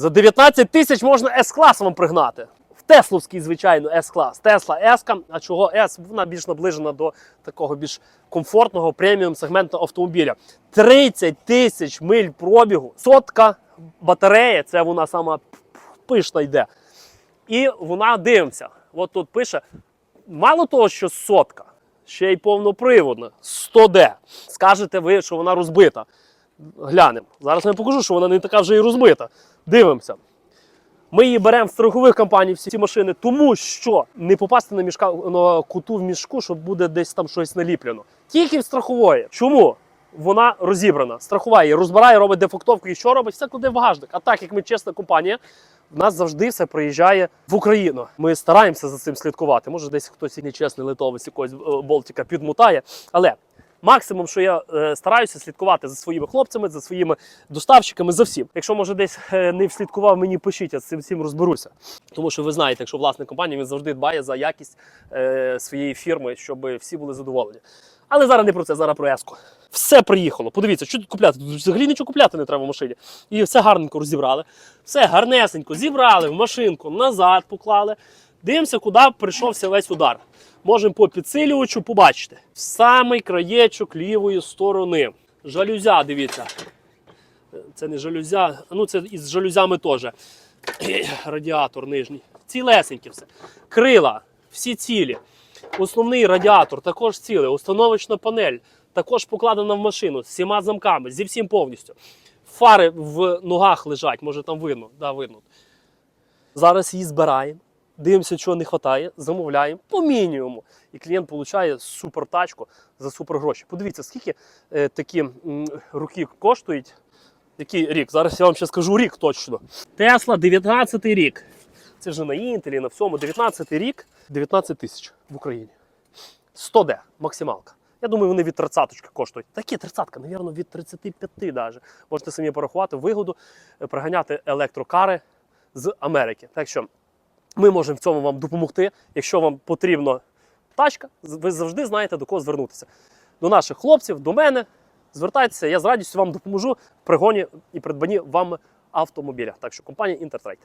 За 19 тисяч можна С-клас вам пригнати. В Тесловський, звичайно, С-клас. Тесла S, а чого S? Вона більш наближена до такого більш комфортного преміум сегменту автомобіля. 30 тисяч миль пробігу, сотка батарея, це вона сама пишна йде. І вона дивимося. От тут пише: мало того, що сотка, ще й повноприводна, 100D. Скажете ви, що вона розбита. Глянемо. Зараз я покажу, що вона не така вже і розбита. Дивимося. Ми її беремо в страхових компаній всі ці машини, тому що не попасти на, мішка, на куту в мішку, що буде десь там щось наліплено. Тільки в страхової. Чому? Вона розібрана. Страхова її розбирає, робить дефектовку і що робить? Все кладе в багажник. А так як ми чесна компанія, в нас завжди все приїжджає в Україну. Ми стараємося за цим слідкувати. Може, десь хтось і нечесний литовець якогось е, болтика підмутає. Але максимум, що я е, стараюся слідкувати за своїми хлопцями, за своїми доставщиками, за всім. Якщо може десь е, не вслідкував, мені пишіть, я з цим всім розберуся. Тому що ви знаєте, якщо власник компанії він завжди дбає за якість е, своєї фірми, щоб всі були задоволені. Але зараз не про це, зараз про еску. Все приїхало. Подивіться, що тут купляти? Тут взагалі нічого купляти не треба в машині. І все гарненько розібрали. Все гарнесенько зібрали в машинку, назад поклали. Дивимося, куди прийшовся весь удар. Можемо по підсилювачу побачити. В самий краєчок лівої сторони. Жалюзя, дивіться. Це не жалюзя, ну це із жалюзями теж. Радіатор нижній. Цілесеньке все. Крила, всі цілі. Основний радіатор також цілий. Установочна панель також покладена в машину з всіма замками, зі всім повністю. Фари в ногах лежать, може там видно. Да, видно. Зараз її збираємо. Дивимося, чого не вистачає, замовляємо по мінімуму. І клієнт отримує супер тачку за супер гроші. Подивіться, скільки е, такі м, руки коштують. Який рік? Зараз я вам ще скажу рік точно. Тесла 19 рік. Це вже на інтелі, на всьому. 19 рік, 19 тисяч в Україні. 100D, максималка. Я думаю, вони від 30 коштують. Такі 30, навірно, від 35 навіть. Можете самі порахувати вигоду, е, приганяти електрокари з Америки. Так що ми можемо в цьому вам допомогти. Якщо вам потрібна тачка, ви завжди знаєте до кого звернутися. До наших хлопців, до мене. Звертайтеся, я з радістю вам допоможу в пригоні і придбанні вам автомобіля. Так що компанія Інтертрейд.